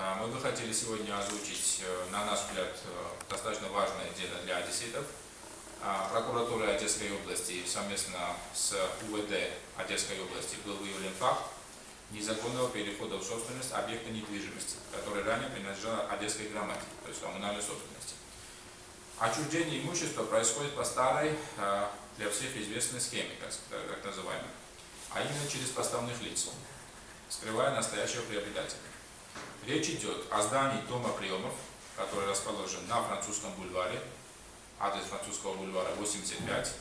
а, мы бы хотели сегодня озвучить, э, на наш взгляд, э, достаточно важное дело для одесситов. А, Прокуратура Одесской области совместно с УВД Одесской области был выявлен факт незаконного перехода в собственность объекта недвижимости, который ранее принадлежал Одесской громаде, то есть коммунальной собственности. Отчуждение имущества происходит по старой, э, для всех известной схеме, так называемой, а именно через поставных лиц, скрывая настоящего приобретателя. Речь идет о здании дома приемов, который расположен на французском бульваре, адрес французского бульвара 85.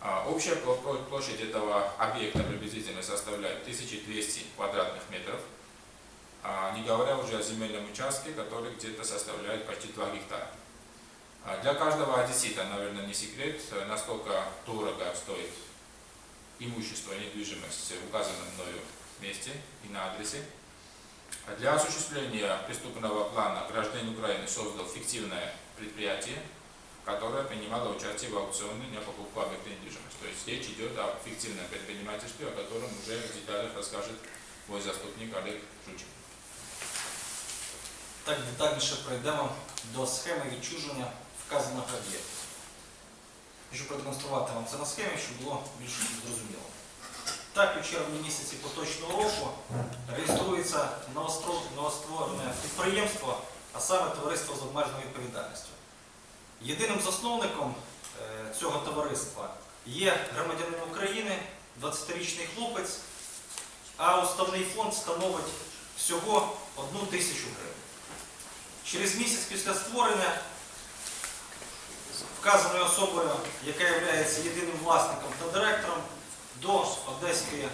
А, Общая площадь этого объекта приблизительно составляет 1200 квадратных метров, а, не говоря уже о земельном участке, который где-то составляет почти 2 гектара. А, Для каждого одессита, наверное, не секрет, насколько дорого стоит имущество и недвижимость в указанном мною месте и на адресе. Для осуществления преступного плана гражданин Украины создал фиктивное предприятие, которое принимало участие в аукционе на покупку объекта недвижимости. То есть речь идет о фиктивном предпринимательстве, о котором уже в деталях расскажет мой заступник Олег Жучин. Так детальніше пройдемо до схеми відчуження вказаного об'єкту. Хочу продемонструвати вам це на схемі, щоб було більш зрозуміло. Так, у червні місяці поточного року реєструється новостворене підприємство, а саме товариство з обмеженою відповідальністю. Єдиним засновником е, цього товариства є громадянин України, 20-річний хлопець, а уставний фонд становить всього одну тисячу гривень. Через місяць після створення вказаною особою, яка є єдиним власником та директором, до Одеської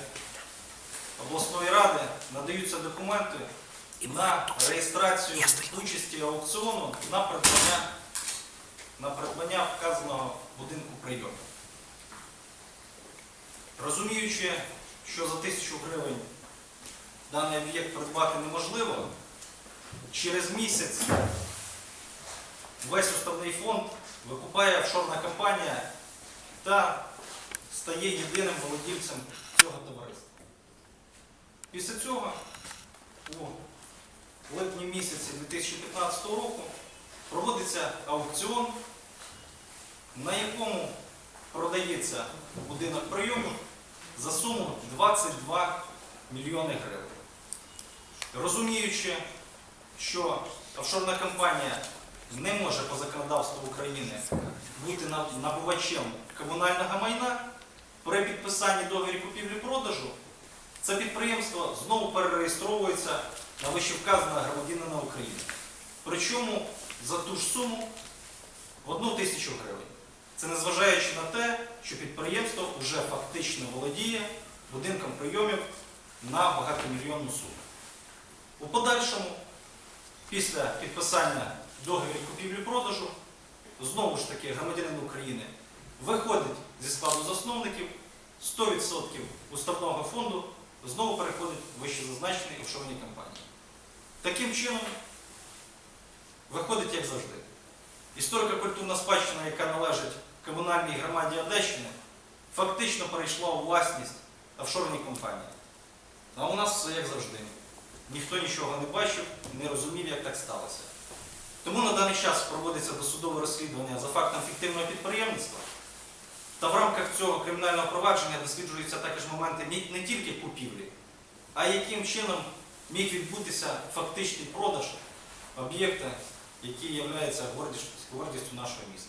обласної ради надаються документи на реєстрацію участі аукціону на придбання, на придбання вказаного будинку прийому. Розуміючи, що за тисячу гривень даний об'єкт придбати неможливо, через місяць весь уставний фонд викупає офшорна компанія та стає єдиним володільцем цього товариства. Після цього у липні місяці 2015 року проводиться аукціон, на якому продається будинок прийому за суму 22 мільйони гривень. Розуміючи, що офшорна компанія не може по законодавству України бути набувачем комунального майна, при підписанні договорів купівлі-продажу це підприємство знову перереєстровується на вищевказаного громадянина України. Причому за ту ж суму в одну тисячу гривень. Це незважаючи на те, що підприємство вже фактично володіє будинком прийомів на багатомільйонну суму. У подальшому, після підписання договорів купівлі-продажу, знову ж таки громадянин України виходить зі складу засновників, 100% уставного фонду знову переходить в вищезазначені офшорні компанії. Таким чином, виходить як завжди. Історико-культурна спадщина, яка належить комунальній громаді Одещини, фактично перейшла у власність офшорні компанії. А у нас все як завжди. Ніхто нічого не бачив, не розумів, як так сталося. Тому на даний час проводиться досудове розслідування за фактом фіктивного підприємництва. Та в рамках цього кримінального провадження досліджуються також моменти не- тільки купівлі, а яким чином міг відбутися фактичний продаж об'єкта, який є гордістю нашого міста.